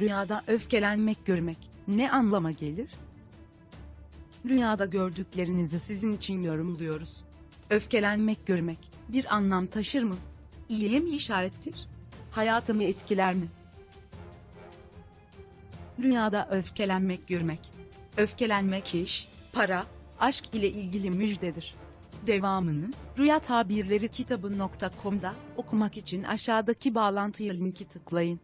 Rüyada öfkelenmek görmek ne anlama gelir? Rüyada gördüklerinizi sizin için yorumluyoruz. Öfkelenmek görmek bir anlam taşır mı? İyiye mi işarettir? Hayatımı etkiler mi? Rüyada öfkelenmek görmek. Öfkelenmek iş, para, aşk ile ilgili müjdedir. Devamını Rüya Tabirleri kitabı.com'da okumak için aşağıdaki bağlantıya linki tıklayın.